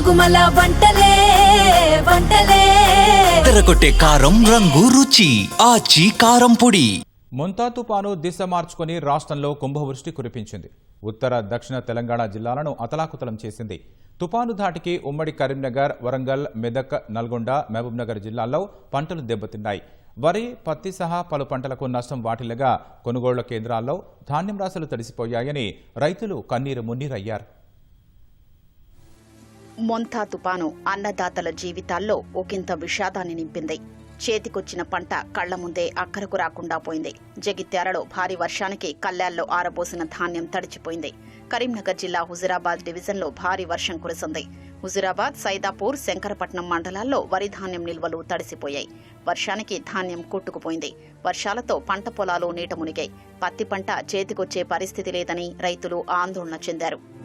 గుమగుమల వంటలే వంటలే. తెరకొట్టే కారం రంగు రుచి ఆచి కారం పొడి. ముంతా తుపాను దిశ మార్చుకొని రాష్ట్రంలో కుంభవృష్టి కురిపించింది. ఉత్తర దక్షిణ తెలంగాణ జిల్లాలను అతలాకుతలం చేసింది. తుపాను ధాటికి ఉమ్మడి కరీంనగర్ వరంగల్ మెదక్ నల్గొండ మహబూబ్నగర్ జిల్లాల్లో పంటలు దెబ్బతిన్నాయి. వరి పత్తి సహా పలు పంటలకు నష్టం వాటిల్లగా కొనుగోళ్ళ కేంద్రాల్లో ధాన్యం రాశులు తడిసిపోయాయని రైతులు కన్నీరు మున్నీరయ్యారు. మొంతా తుపాను అన్నదాతల జీవితాల్లో ఒకంత విషాదాన్ని నింపింది. చేతికొచ్చిన పంట కళ్ళ ముందే అక్కరకు రాకుండా పోయింది. జగిత్యాలలో భారీ వర్షానికి కల్లాల్లో ఆరబోసిన ధాన్యం తడిచిపోయింది. కరీంనగర్ జిల్లా హుజురాబాద్ డివిజన్లో భారీ వర్షం కురిసింది. హుజురాబాద్ సైదాపూర్ శంకరపట్నం మండలాల్లో వరి ధాన్యం నిల్వలు తడిసిపోయాయి. వర్షానికి ధాన్యం కొట్టుకుపోయింది. వర్షాలతో పంట పొలాలు నీట మునిగాయి. పత్తి పంట చేతికొచ్చే పరిస్థితి లేదని రైతులు ఆందోళన చెందారు.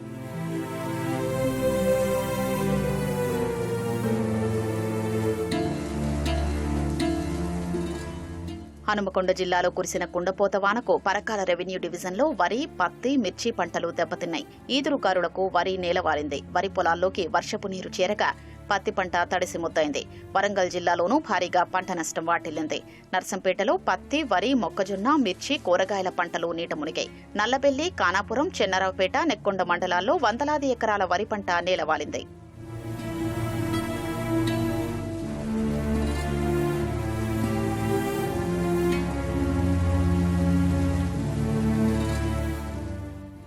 హనుమకొండ జిల్లాలో కురిసిన కుండపోత వానకు పరకాల రెవెన్యూ డివిజన్లో వరి పత్తి మిర్చి పంటలు దెబ్బతిన్నాయి. ఈదురుకారులకు వరి నేలవారింది వరి పొలాల్లోకి వర్షపు నీరు చేరక పత్తి పంట తడిసి ముద్దైంది. వరంగల్ జిల్లాలోనూ భారీగా పంట నష్టం వాటిల్లింది. నర్సంపేటలో పత్తి వరి మొక్కజొన్న మిర్చి కూరగాయల పంటలు నీట మునిగాయి. నల్లబెల్లి కానాపురం చెన్నరావుపేట నెక్కొండ మండలాల్లో వందలాది ఎకరాల వరి పంట నేలవాలింది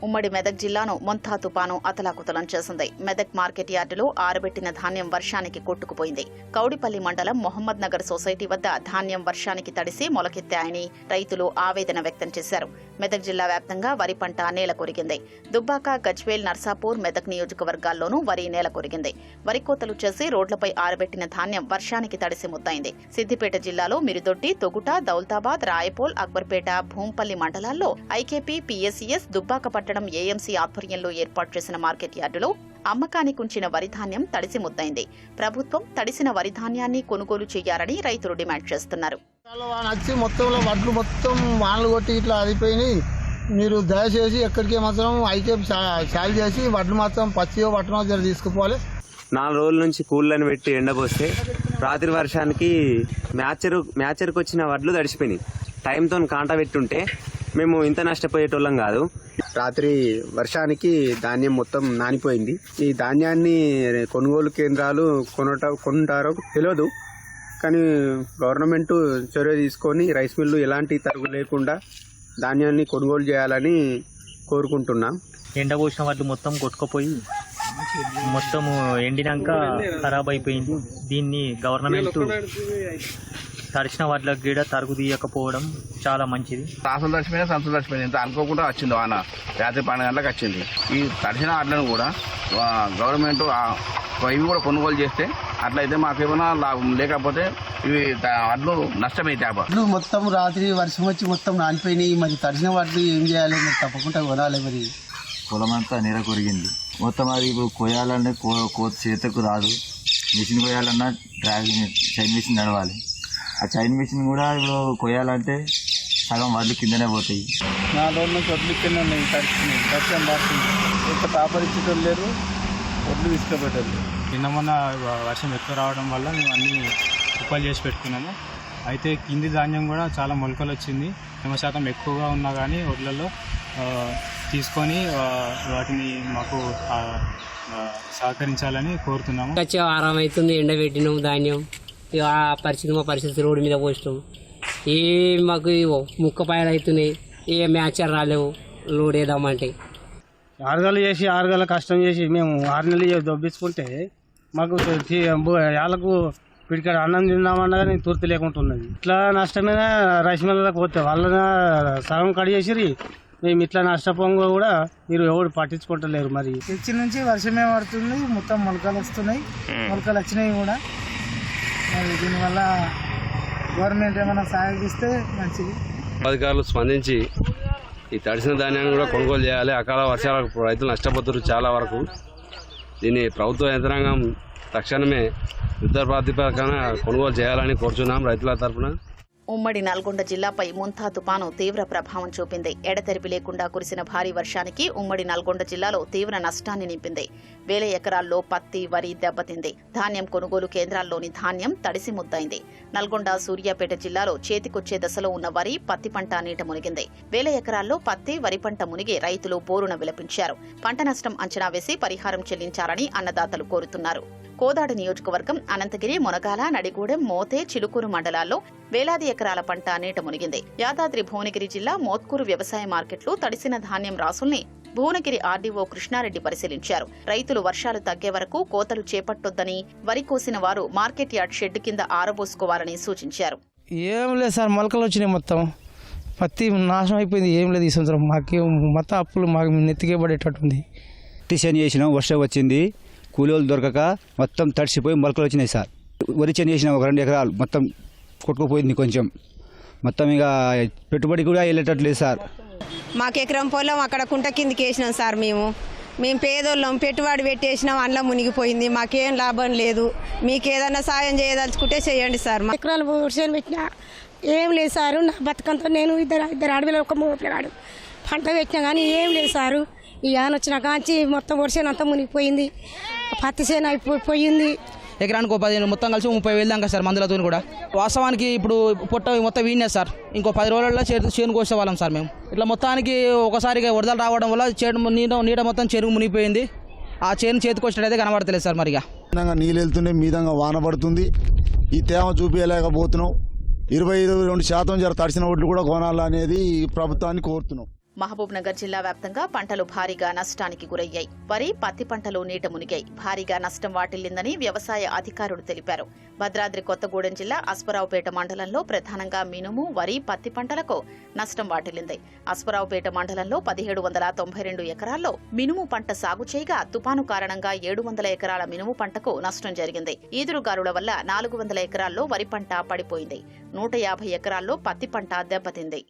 ఉమ్మడి మెదక్ జిల్లాను మొంతా తుపాను అతలాకుతలం చేసింది. మెదక్ మార్కెట్ యార్డులో ఆరబెట్టిన ధాన్యం వర్షానికి కొట్టుకుపోయింది. కౌడిపల్లి మండలం మొహమ్మద్ నగర్ సొసైటీ వద్ద ధాన్యం వర్షానికి తడిసి మొలకెత్తాయని రైతులు ఆవేదన వ్యక్తం చేశారు. మెదక్ జిల్లా వ్యాప్తంగా వరి పంట నేల కొరిగింది. దుబ్బాక గజ్వేల్ నర్సాపూర్ మెదక్ నియోజకవర్గాల్లోనూ వరి నేల కొరిగింది. వరి కోతలు చేసి రోడ్లపై ఆరబెట్టిన ధాన్యం వర్షానికి తడిసి ముద్దైంది సిద్దిపేట జిల్లాలో మిరుదొడ్డి తొగుట దౌల్తాబాద్ రాయపోల్ అక్బర్పేట భూంపల్లి మండలాల్లో ఐకేపీ పీఎస్ఈఎస్ దుబ్బాక పట్టణం ఏఎంసీ ఆధ్వర్యంలో ఏర్పాటు చేసిన మార్కెట్ యార్డులో అమ్మకానికి ఉంచిన వరి ధాన్యం తడిసి ముద్దైంది. ప్రభుత్వం తడిసిన వరి ధాన్యాన్ని కొనుగోలు చేయాలని రైతులు డిమాండ్ చేస్తున్నారు. వచ్చి మొత్తంలో వడ్లు మొత్తం వానలు కొట్టి ఇట్లా అయిపోయినాయి మీరు దయచేసి ఎక్కడికి మాత్రం అయితే చాలు చేసి వడ్లు మాత్రం పచ్చియో పట్టణం జర తీసుకుపోవాలి. నాలుగు రోజుల నుంచి కూళ్ళని పెట్టి ఎండపోస్తే రాత్రి వర్షానికి మ్యాచర్ మ్యాచర్కి వచ్చిన వడ్లు తడిసిపోయినాయి. టైంతో కాంట పెట్టుంటే మేము ఇంత నష్టపోయేటోళ్ళం కాదు. రాత్రి వర్షానికి ధాన్యం మొత్తం నానిపోయింది. ఈ ధాన్యాన్ని కొనుగోలు కేంద్రాలు కొనట కొంటారో తెలియదు కానీ గవర్నమెంట్ చొరవ తీసుకొని రైస్ మిల్లు ఎలాంటి తరుగు లేకుండా ధాన్యాన్ని కొనుగోలు చేయాలని కోరుకుంటున్నాం. ఎండబోసిన వడ్లు మొత్తం కొట్టుకుపోయి మొత్తము ఎండినాక ఖరాబ్ అయిపోయింది. దీన్ని గవర్నమెంట్ తడిచిన వడ్లకు కూడా తరుగు తీయకపోవడం చాలా మంచిది. రాసులు తడిచిపోయినా సంచులు తడిచిపోయింది ఇంత అనుకోకుండా వచ్చింది వాన. రాత్రి పన్నెండు గంటలకు వచ్చింది. ఈ తడిసిన ఆటలను కూడా గవర్నమెంట్ ఇవి కూడా కొనుగోలు చేస్తే అట్లయితే మాకు ఏమైనా లాభం. లేకపోతే ఇవి వడ్లు నష్టమైతే అబ్బా. వడ్లు మొత్తం రాత్రి వర్షం వచ్చి మొత్తం నానిపోయినాయి. మరి తడిసిన వడ్లు ఏం చేయాలి? మరి తప్పకుండా కొనాలి మరి. పొలం అంతా నీర కొరిగింది. మొత్తం అది ఇప్పుడు కొయ్యాలంటే కో కోత చేతకు రాదు. మిషన్ కొయ్యాలన్నా డ్రైవింగ్ చైన్ మిషన్ నడవాలి. ఆ చైన్ మిషన్ కూడా ఇప్పుడు కొయ్యాలంటే సగం వడ్లు కిందనే పోతాయి. నా రోజు నుంచి వడ్లు కింద ఉన్నాయి తడిచినాయి వర్షం పడుతుంది. ఎంత కాపరిచ్చేటోళ్ళు లేరు వడ్లు తీసుకుపెట్టారు నిన్న మొన్న వర్షం ఎక్కువ రావడం వల్ల మేము అన్ని కుప్పలు చేసి పెట్టుకున్నాము. అయితే కింది ధాన్యం కూడా చాలా మొలకలు వచ్చింది. తేమ శాతం ఎక్కువగా ఉన్నా కానీ ఒడ్లలో ఆ, తీసుకొని వాటిని మాకు సహకరించాలని కోరుతున్నాము. వచ్చి ఆరాం అవుతుంది ఎండబెట్టినాం ధాన్యం. ఇక ఆ పరిస్థితి మా పరిస్థితి రోడ్డు మీద పోసినాం. ఏ మాకు ముక్క పాయలు అవుతున్నాయి ఏ మ్యాచర్ రాలేవు. లోడ్ వేద్దామంటే. ఆరు గంటలు చేసి ఆరు గంటల కష్టం చేసి మేము ఆరు నెలలు చేసి దొబ్బించుకుంటే మాకు వాళ్ళకు పిడికాడ అన్నం తిందామన్నా కానీ తూర్తి లేకుండా ఉన్నది ఇట్లా నష్టమైన రైస్ మిల్లలకు పోతే వాళ్ళ సగం కడి చేసిరి మేము ఇట్లా నష్టపోగా కూడా మీరు ఎవరు పట్టించుకుంటలేరు మరి. తెచ్చి నుంచి వర్షమే పడుతుంది. మొత్తం మొలకలు వస్తున్నాయి. మొలకలు వచ్చినాయి కూడా. మరి దీనివల్ల గవర్నమెంట్ ఏమైనా సాయం మంచిది. అధికారులు స్పందించి ఈ తడిసిన ధాన్యాన్ని కూడా కొనుగోలు చేయాలి. అకాల వర్షాలకు రైతులు నష్టపోతున్నారు చాలా వరకు. దీన్ని ప్రభుత్వ యంత్రాంగం తక్షణమే యుద్ధ ప్రాతిపదికన కొనుగోలు చేయాలని కోరుచున్నాం రైతుల తరఫున. ఉమ్మడి నల్గొండ జిల్లాపై ముంతా తుపాను తీవ్ర ప్రభావం చూపింది. ఎడతెరిపి లేకుండా కురిసిన భారీ వర్షానికి ఉమ్మడి నల్గొండ జిల్లాలో తీవ్ర నష్టాన్ని నింపింది. వేల ఎకరాల్లో పత్తి వరి దెబ్బతింది. ధాన్యం కొనుగోలు కేంద్రాల్లోని ధాన్యం తడిసి ముద్దైంది. నల్గొండ సూర్యాపేట జిల్లాలో చేతికొచ్చే దశలో ఉన్న వరి పత్తి పంట నీట మునిగింది. వేల ఎకరాల్లో పత్తి వరి పంట మునిగి రైతులు బోరున విలపించారు. పంట నష్టం అంచనా వేసి పరిహారం చెల్లించాలని అన్నదాతలు కోరుతున్నారు. కోదాడ నియోజకవర్గం అనంతగిరి మునగాల నడిగూడెం మోతే చిలుకూరు మండలాల్లో వేలాది ఎకరాల పంట నీట మునిగింది. యాదాద్రి భువనగిరి జిల్లా మోత్కూరు వ్యవసాయ మార్కెట్లో తడిసిన ధాన్యం రాసుల్ని భువనగిరి ఆర్డీఓ కృష్ణారెడ్డి పరిశీలించారు. రైతులు వర్షాలు తగ్గే వరకు కోతలు చేపట్టొద్దని వరి కోసిన వారు మార్కెట్ యార్డ్ షెడ్ కింద ఆరబోసుకోవాలని సూచించారు. ఏం లేదు సార్ మొలకలు వచ్చినాయి మొత్తం. పత్తి నాశనం అయిపోయింది ఏం లేదు ఈ సంవత్సరం. మాకు మొత్తం అప్పులు మాకు నెత్తికే పడేటట్టుంది. శని చేసినాం వర్షం వచ్చింది. కూలీలు దొరకక మొత్తం తడిసిపోయి మొలకలు వచ్చినాయి సార్. వరి చేను చేసినాం ఒక రెండు ఎకరాలు మొత్తం కొట్టుకుపోయింది కొంచెం. మొత్తం ఇక పెట్టుబడి కూడా వెళ్ళేటట్లేదు సార్. మాకు ఎకరం పొలం అక్కడ కుంట కిందికి వేసినాం సార్ మేము. మేము పేదోళ్ళం పెట్టుబడి పెట్టేసినాం అందులో మునిగిపోయింది. మాకేం లాభం లేదు. మీకు ఏదైనా సాయం చేయదలుచుకుంటే చేయండి సార్. మా ఎకరాలు వర్షాలు పెట్టినా ఏం లేదు సారు. నా బతుకంతా నేను ఇద్దరు ఇద్దరు అడవిలో ఒక పిల్లగాడు. పంట పెట్టినా కానీ ఏం లేదు సారు. ఈ ఆన వచ్చిన కాంచి మొత్తం వర్షం అంతా మునిగిపోయింది. పత్తి చేను అయిపోయింది ఎకరానికి ఒక పదిహేను మొత్తం కలిసి ముప్పై వేలు దాకా సార్ మందులతో కూడా. వాస్తవానికి ఇప్పుడు పొట్ట మొత్తం వీణే సార్. ఇంకో పది రోజుల్లో చేను చేను కోసేవాళ్ళం సార్ మేము. ఇట్లా మొత్తానికి ఒకసారిగా వరదలు రావడం వల్ల చేను నీడ నీడ మొత్తం చెరువు మునిగిపోయింది. ఆ చేను చేతికి వచ్చినట్టయితే కనబడతలేదు సార్ మరిగా. నీళ్ళు వెళ్తున్నాయి మీదంగా వాన పడుతుంది. ఈ తేమ చూపించలేకపోతున్నాం. ఇరవై ఇరవై రెండు శాతం జర తడిసిన ఒడ్లు కూడా కొనాలనేది ప్రభుత్వాన్ని కోరుతున్నాం. మహబూబ్నగర్ జిల్లా వ్యాప్తంగా పంటలు భారీగా నష్టానికి గురయ్యాయి. వరి పత్తి పంటలు నీట మునిగాయి. భారీగా నష్టం వాటిల్లిందని వ్యవసాయ అధికారులు తెలిపారు. భద్రాద్రి కొత్తగూడెం జిల్లా అశ్వరావుపేట మండలంలో ప్రధానంగా మినుము వరి పత్తి పంటలకు నష్టం వాటిల్లింది. అశ్వరావుపేట మండలంలో పదిహేడు వందల తొంభై రెండు ఎకరాల్లో మినుము పంట సాగు చేయగా తుపాను కారణంగా ఏడు వందల ఎకరాల మినుము పంటకు నష్టం జరిగింది. ఈదురుగాలుల వల్ల నాలుగు వందల ఎకరాల్లో వరి పంట పడిపోయింది. నూట యాభై ఎకరాల్లో పత్తి పంట దెబ్బతింది.